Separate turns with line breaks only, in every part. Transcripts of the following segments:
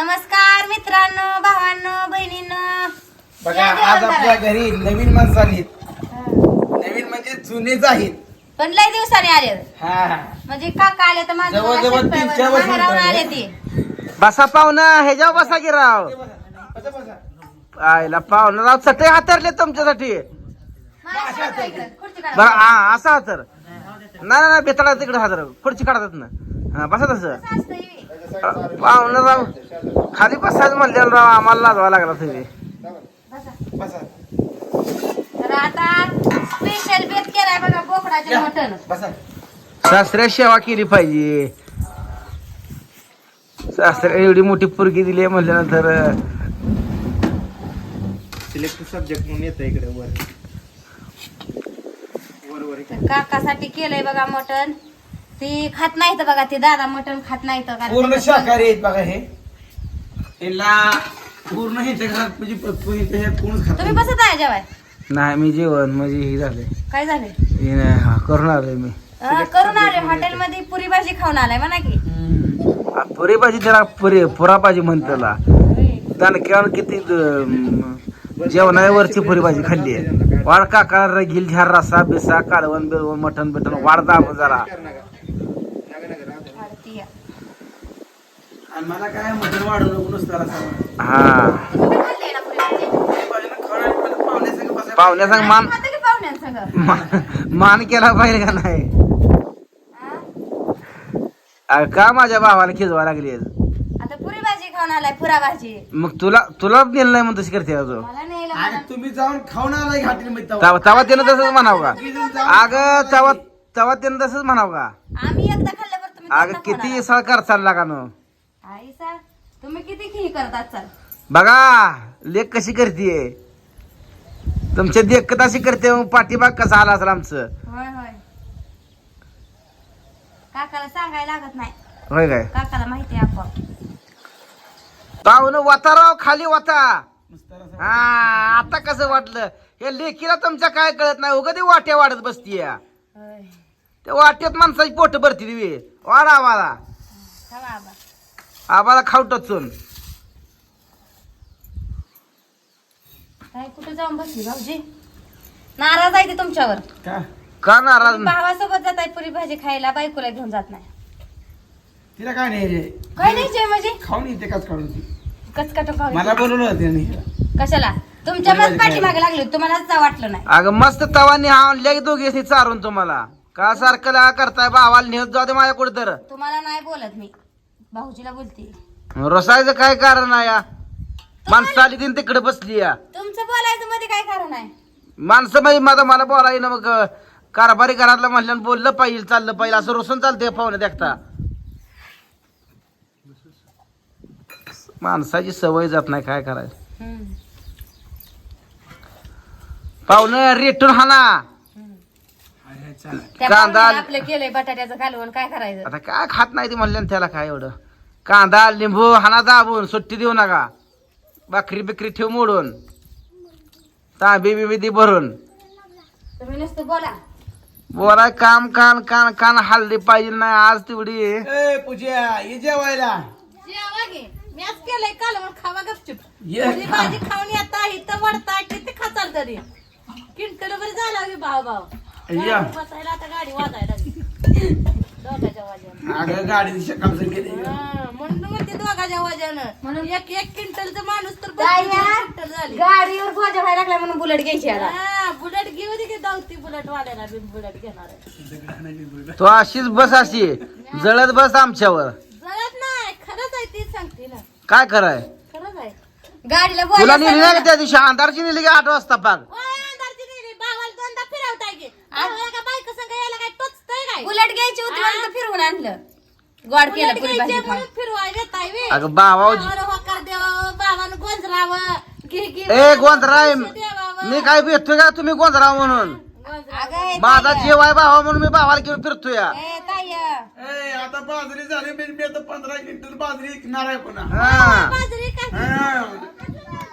नमस्कार मित्रांनो भावांनो बहिणींनो
बघा
या
आज
जेवण
आपल्या. घरी नवीन माणसं आलीत
हा.
नवीन म्हणजे जुनेच आहेत
पण लय दिवसाने आले
हा
म्हणजे काका आले तर माझं
जवळ-
बघा
जवळ
शेतपाळीवर
तीन चार वर्ष
माहेरावरून
झाले.
आले ते
बसा पाहुणा ह्याच्यावर बसा की राव
बसा, बसा.
आईला पाहुणा राव चटई हातरले तुमच्यासाठी
इकडं, खुर्ची काढा.
हा असा हातर नाही नाही बेताळा तिकडे हातर खुर्ची काढतात ना हा बसा तसं
असतं हे?
पाहुणा राव खाली बसायचं म्हणलेलं राव आम्हाला लाजवा लागला तुम्ही
बसा.
बसा.
तर आता स्पेशल बेत केलाय बघा बोकडाचे
या,
मटण
बसा.
सासऱ्या सेवा केली पाहिजे सासऱ्या एवढी मोठी पुरगी दिली म्हणल्यानंतर
सिलेक्ट सब्जेक्ट म्हणून येतं इकडे वर वर वर इकडे.
तर काकासाठी केलंय बघा मटण ती खात नाही तर बघा ती दादा मटण खात नाही तर
पूर्ण शाकाहारी आहेत बघा हे. याला पूर्ण घरात म्हणजे खात
तुम्ही
नाही.
बसत आहे जेवाय?
नाही मी जेवण म्हणजे हे झाले
काय झाले
हे नाही हा करून आलोय मी.
अं, करून आले हॉटेलमध्ये पुरी भाजी खाऊन आलाय म्हणा की.
आ, पुरी भाजी त्याला पुरी पुरा भाजी म्हणताला दणक्यावर किती जेवणावरची पुरी भाजी खाल्ली आहे. वाढ काका घेईल झार रसा बिसा कालवण बिलवण मटण बिटन वाढ दाब जरा.
आणि मला काय मटण नको.
हा
तुम्ही खाल्ली ना पुरी भाजी?
पाहुण्यासंग
पाहुण्या सांग मान
खातं की पाहुण्यांसंग?
मान- मान केला पाहिजे का नाही
हा?
का माझ्या भावाला खिजवा लागली
आता पुरी भाजी खाऊन आलाय पुरा भाजी
मग तुला तुला नेलं नाही म्हणून तशी करते का तू
मला.
तुम्ही जाऊन खाऊन आलाय तेव्हा.
तवा तवा त्यानं तसंच म्हणावं का अगं तवा तवा त्यानं तसंच म्हणावं का
आम्ही एकदा
अगं किती
आला.
सळ कर चालला का नो?
आई सा तुम्ही किती खी करतात चाल.
बघा लेख कशी करतीये. तुमच्या देखत अशी करते मग पाठीबाग कसा आला असेल आमचं?
होय होय. काकाला सांगायला लागत नाही.
होय काय?
काकाला माहिती आहे
वाता राव खाली वाता. हा आता कसं वाटलं? हे लेकीला तुमच्या काय कळत नाही? उगा ती वाट्या वाढत बसतीय.
होय.
त्या वाट्यात माणसाची पोट भरती दिवी वाडा आम्हाला
थांबा आबा.
आम्हाला खाऊ टचून.
काय कुठे जाऊन बसली भाऊजी? नाराज आहे ती तुमच्यावर.
का?
का नाराज?
तुम्ही भावासोबत जाताय पुरी भाजी खायला बायकोला घेऊन जात नाही.
तिला काय नाही रे.
काय नाही जय म्हणजे?
खाऊन येते काच काढून ती.
कचकट
मला बोलवलं होतं त्यांनी
कशाला? तुमच्या मत पाठीमागे लागली तुम्हालाच जा वाटलं नाही.
अगं मस्त तवानी आणल्या की दोघी चारून तुम्हाला. का सारखं ला करताय भावाला नेत जाऊ दे माझ्या कुठं तर?
तुम्हाला नाही बोलत मी. भाऊजीला बोलते.
रसायचं काय कारण आहे या? माणसं आली तीन तिकडे बसली या.
तुमचं बोलायचं मध्ये काय कारण आहे?
माणसं म्हणजे माझं मला बोलाय ना मग अं, कारभारी घरातलं म्हणलं बोललं पाहिजे चाललं पाहिजे असं रुसून चालतंय पाहुणे देखता माणसाची सवय जात नाही काय करायचं.
हम्म.
पाहुणे रेटून हाना.
त्या
कांदा-
पाहुण्याने आपलं केलंय बटाट्याचं घालवून काय करायचं?
आता काय खात नाही ते म्हणलं त्याला काय एवढं? कांदा लिंबू हाना दाबून सुट्टी देऊ नका. भाकरी बिकरी ठेव मोडून. तांबी बिबी दे भरून.
तुम्ही नुसतं बोला.
बोला काम कान कान कान हल्ली पाहिजे नाही आज तेवढी.
ए पूजा ये जेवायला.
जेवा घे मॅच केलंय कालवण खावा गपचूप.
ये
पुरी भाजी खाऊन येता इथं वडता किती खाचाल तरी. किंटल बरी झाला की भाव भाव.
या.
गाडीवर बसायला आता गाडी वाजायला लागली. दोघाच्या वाजानं
अगं गाडी शकालचं गेली.
हा, म्हणून म्हणते दोघाच्या वाजानं म्हणून एक एक क्विंटलचा माणूस तर
काय
बत्तीस
या?
क्विंटल झाली.
गाडीवर भोजा व्हायला लागला म्हणून बुलेट घ्यायची आता.
हा, बुलेट घेऊ दे की बुलेट वाल्याला बिन बुलेट घेणार आहे.
तो अशीच बस अशी. जळत बस आमच्यावर.
जळत नाही खरंच आहे तीच सांगते ना.
काय कराय
खरंच आहे.
गाडीला
तुला नेली त्या दिवशी? अंधारची नेली का आठ वाजता पाक
ओय, अंधारची गेली, भावाला दोनदा फिरवताय की भावाला का बायको संग यायला काय टोचतंय काय
बुलेट घ्यायची होती म्हणून तर फिरवून आणलं. गोड केलं
बुलेट
पुरी
घ्यायची
भाजी
म्हणून फिरवाय देताय वे.
अगं बाबा
भावाला होकार गोंजरावं, घे घे
ए गोंधराय. मी काय भेटतोय का तुम्ही गोंधराव म्हणून?
गोंजरावं.
अगं, ए,
माझा
ताई,
जेवाय भावा म्हणून मी भावाला घेऊन फिरतोय.
ए, ताई,
ए, आता बाजरी झाली मी मी आता पंधरा क्विंटल बाजरी विकणार आहे पुन्हा.
हा.
बाजरी काय
हा.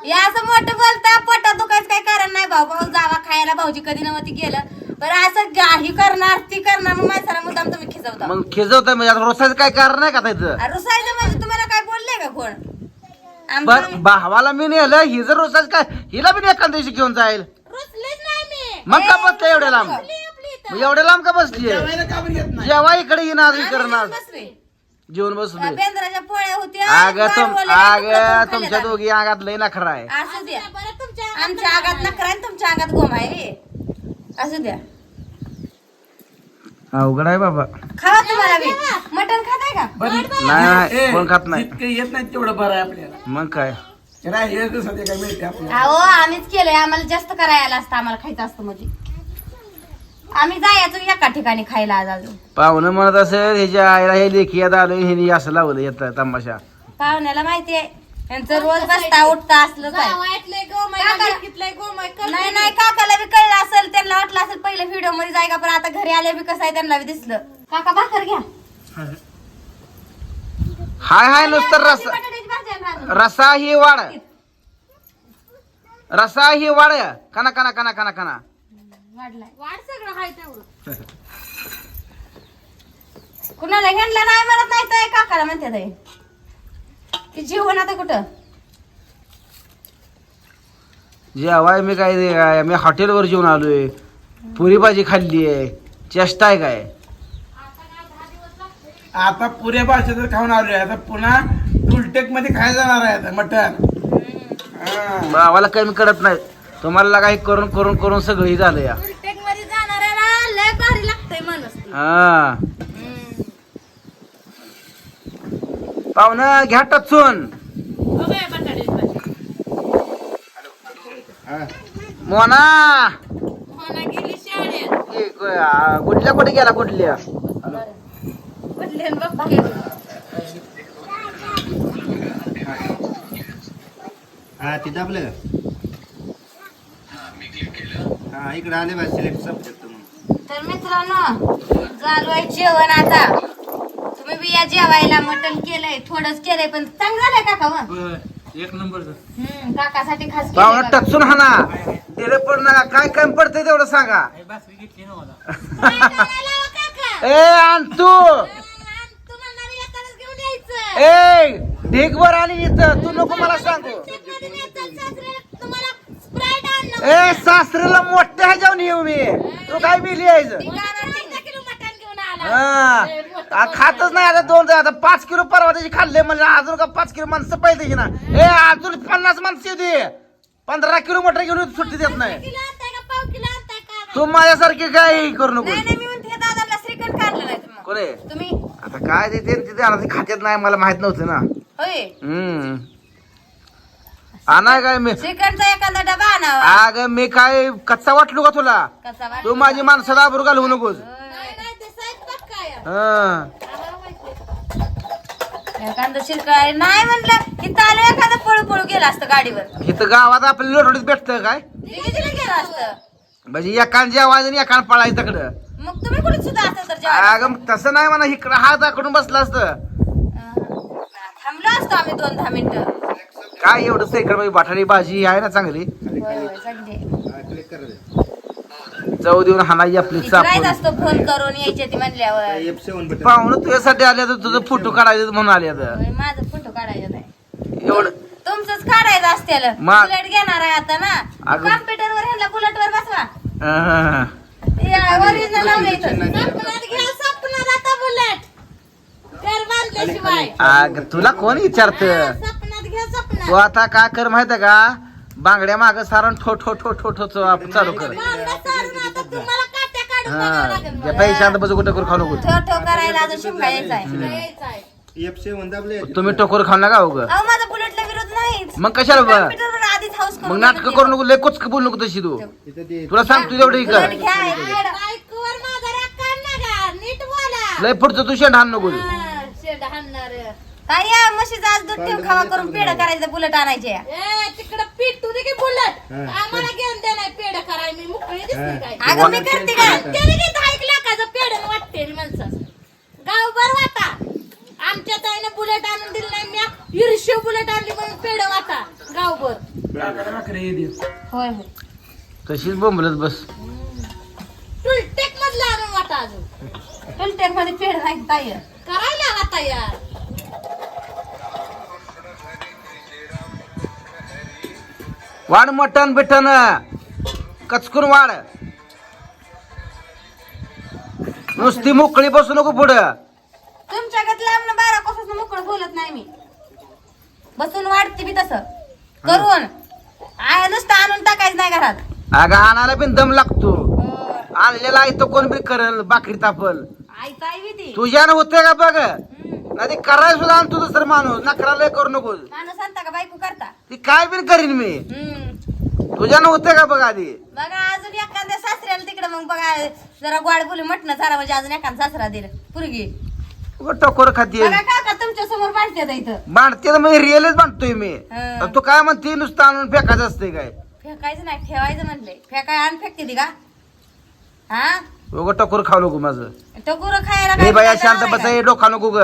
या असं मोठं बोलता पोटात दुखायचं काय कारण नाही भाऊ. भाऊ जावा खायला भाऊजी कधी नव्हती गेलं. पण असं गाही करणार ती करणार मग माणसाला मुद्दाम तुम्ही खिजवता.
मग खिजवतोय म्हणजे आता रोसायचं काय कारण नाही का त्याचं
रुसायचं म्हणजे तुम्हाला काय बोलले का कोण?
बर
आमचं
भावाला मी नेलं ही जर रोज काय हिला बी एखाद दिवशी घेऊन जाईल.
नाही मी.
मग का बसते एवढ्या लांब?
रुचली आपली इथं.
मग एवढ्या लांब का बसली
जेवायला का बरं येत नाही?
जेव्हा इकडे येणार ना
बसलोय.
जेवण बसलोय
बेंद्राच्या पोळ्या होत्या
अग तुम
तुकडं तुकडं
तुमच्या. दोघी अंगात लय नखरा आहे.
असू द्या
बरं तुमच्या
आमच्या आगात नकरा आणि तुमच्या आगात गोम आहे. असू द्या.
अवघड आहे बाबा.
खावा तुम्हाला बी. मटण खाताय का?
नाही कोण खात नाही.
जितकं येत नाही तेवढं बरं आहे आपल्याला.
मग काय?
सध्या काय मिळते आपल्याला.
अहो आम्हीच केलंय. आम्हाला जास्त करायला असतं आम्हाला खायचं असतं म्हणजे. आम्ही जायचो एका ठिकाणी खायला आज अजून.
पाहुणं म्हणत असेल ह्याच्या आईला हे लेखी यात आलं ह्यानी असं लावलं येत तमाशा.
पाहुण्याला माहिती आहे यांचं रोज बसता उठता असलं काय नाही नाही काकाला बी कळलं असेल त्यांना वाटलं असेल पहिल्या व्हिडिओमध्ये जाय का पण आता घरी आले बी कसं आहे त्यांना बी दिसलं. काका भाकर घ्या.
हाय हाय नुसतं रस
बटाट्याची भाजी आहे ना अजून.
रसा ही वाढ. रसा ही वाढ. कना कना कना कना कना
वाढलाय.
वाढ सगळं हाय तेवढं.
कुणाला घेणला नाही म्हणत नाही तर काकाला म्हणते ताई. की जीवन आता कुठं?
जेवाय मी काय ते काय, मी हॉटेलवर जेवून आलोय. पुरी भाजी खाल्ली आहे. चेष्टा आहे काय?
आता पुऱ्या भाषेत जर खाऊन आलोय. आता पुन्हा टुलटेकमध्ये खायला जाणार आहे आता मटण. हा.
भावाला कमी करत नाही. तुम्हाला काही करून करून करून सगळं हे झालं या.
टेकमध्ये जाणाऱ्याला लय भारी लागतंय माणूस.
हा. पाहुणं घ्या टचून.
भाजी.
मोना. कुठल्या कुठे गेला कुठल्या.
हा तिथं आपलं. हा इकडे आले बा सिलेक्ट सब्जेक्ट म्हणून.
तर मित्रांनो चालू आहे जेवण आता. तुम्ही बी या जेवायला मटण केलंय थोडंच केलंय पण चांगलं झालंय काका मग
एक नंबरचं
हम्म, काकासाठी खास केलंय
पाहुणं
बघा.
टचून हाना. तिला पण नका काय कमी पडतंय तेवढं सांगा.
बासरी घेतली ना मला.
ए आण तू.
घेऊन यायचं
ए ढीगभर आणि इथं. तू नको मला सांगू.
न्यायचं तुम्हाला आणलं
ए सासरीला मोठ्या ह्याच्यावर येऊ मी. तू काय बिली यायचं
अर्धा किलो मटण घेऊन आला.
हा. आ, खातच नाही आता दोन आता पाच किलो परवा त्याची खाल्ले म्हणजे अजून का पाच किलो माणसं पाहिजे ना ए अजून पन्नास माणसं येते पंधरा किलो मटर घेऊन सुट्टी देत नाही.
किलो आणताय का? पाव किलो आणताय का?
तू माझ्यासारखी काय करू नको.
नाही नाही मी म्हणते हे दादाला श्रीखंड काढलं नाही तुम्ही
कोणे
तुम्ही?
आता काय ते ते- ते ते खात्यात नाही मला माहीत नव्हतं ना.
होय.
हम्म. आणाय काय मी?
श्रीखंडचा एखादा डबा आणावा.
अग मी काय कच्चा वाटलो का तुला?
कसा वाटला?
तू माझी माणसाला आबरू घालवू नकोस
नाही ते साहेब पक्का आहे
हा.
एखादं शिरकाय नाही म्हणलं की चालू एखादं पळू पळू गेलं असतं गाडीवर.
इथं गावात आपल्या लोटोडीत भेटतं काय?
कितीला गेलं असतं.
म्हणजे एकान जेवायचं आणि एकान पळायचं तिकडं.
मग तुम्ही कुठे सुद्धा असं तर जेवायला?
अगं तसं नाही म्हणा इकडं हात दाखवून बसला असतं.
अं, थांबलो असतो आम्ही दोन दहा मिनिटं.
काय एवढं मध्ये बटाटी भाजी आहे ना चांगली?
होय होय चांगली
क्लिक
चव देऊन हाणाई आपली
इकडायच
चापून
असतो फोन करून यायचे ती म्हणल्यावर.
F seven button?
पाहुणं तुझ्यासाठी आले तर तुझं फोटो काढायचं म्हणून आले तर
होय, माझा फोटो काढायचा नाही.
एवढं
तुमचंच काढायचं असतेल.
मा-
बुलेट घेणार आहे आता ना.
अगं-
कॉम्प्युटर वर ह्याला बुलेट वर बसवा
अं,
ओरिजिनल लावलं इथं.
सपनात घ्या सपनात आता बुलेट. घर बांधल्याशिवाय.
अगं तुला कोण विचारत?
हा, सपनात घ्या
तू
सपनात
आता काय कर माहितीये का? बांगड्या माग सारण ठो ठो ठो ठो ठो च- चालू कर. हा पैशांत बसू कुठं करून खाऊ नको.
करायला अजून यायचा आहे.
दाबले
तुम्ही टोकर खाऊ नका उग
अहो माझा बुलेटला विरोध नाही.
मग कशाला ब-
कॉम्प्युटर वर आधीच हाऊस
मग नाटक करू नको लय कुचक बोलू नको तशी तू. तुला सांगतो तेवढं कर
बुलेट घ्या एक वेळ.
बायकोवर माझा राग काढ नका. नीट बोला.
लय पुढचं तू शेंड हाण नको
हा, शेड हाणणार.
ताई या म्हशीचं आज दूध ठेव खावा करून पेढ करायचं बुलेट आणायचे.
ए तिकडं पीठ तू दे की बुलट.
हा.
आम्हाला घेऊन दे नाही पेड कराय मी मुकळी काय?
अगं मी करते काय?
त्याने की दहा एक लाखाचं पेड वाटते रे माणसाचं. गावभर वाटा. आमच्या ताईनं बुलेट आणून दिलं नाही मी इरशी बुलेट आणली म्हणून पेड वाटा. गावभर
हे दे.
होय होय.
तशीच बोंबलत बस.
टुलटेक मधलं आणून वाटा अजून.
मध्ये पेढ नाही ताई.
करायला आता यार.
वाढ मटण बिटन कचकून वाढ. नुसती मोकळी बसू नको पुढं.
तुमच्या गत लांब बारा कोसाच मोकळं बोलत नाही मी. बसून वाढते मी तसं. करून. आय नुसतं आणून टाकायचं नाही घरात.
अगं आणायला पण दम लागतो. आणलेला आहे तो कोण बी करल? बाकरी तापल.
आईचं आई बी ती.
तुझ्यानं होतंय का बघ. नाही ते करायला सुद्धा आणतो दुसरं माणूस. नकराला करू नको
माणूस सांगता का बायको करता?
ती काय बी करीन मी?
हम्म.
तुझ्यानं होतंय का बघ आधी?
बघा अजून एखाद्या सासऱ्याला तिकडे मग बघा जरा गोड बोलू म्हटलं झाला म्हणजे अजून एखादा सासरा दिलं पुरगी.
टकोर खाती.
बघा काका तुमच्यासमोर इथं.
बांधते तर मी रिअलच बांधतोय मी.
हं.
तू काय म्हणते नुसतं आणून फेकायचं असते काय?
फेकायचं नाही ठेवायचं म्हणले. फेकाय आण फेकते ती का? हा?
उगं टकोर खाऊ नको माझं.
तो गुरु खायला
हे
काय
बाया
बोलायचं
शांत
नाही
बसा
का?
हे डोका नको ग.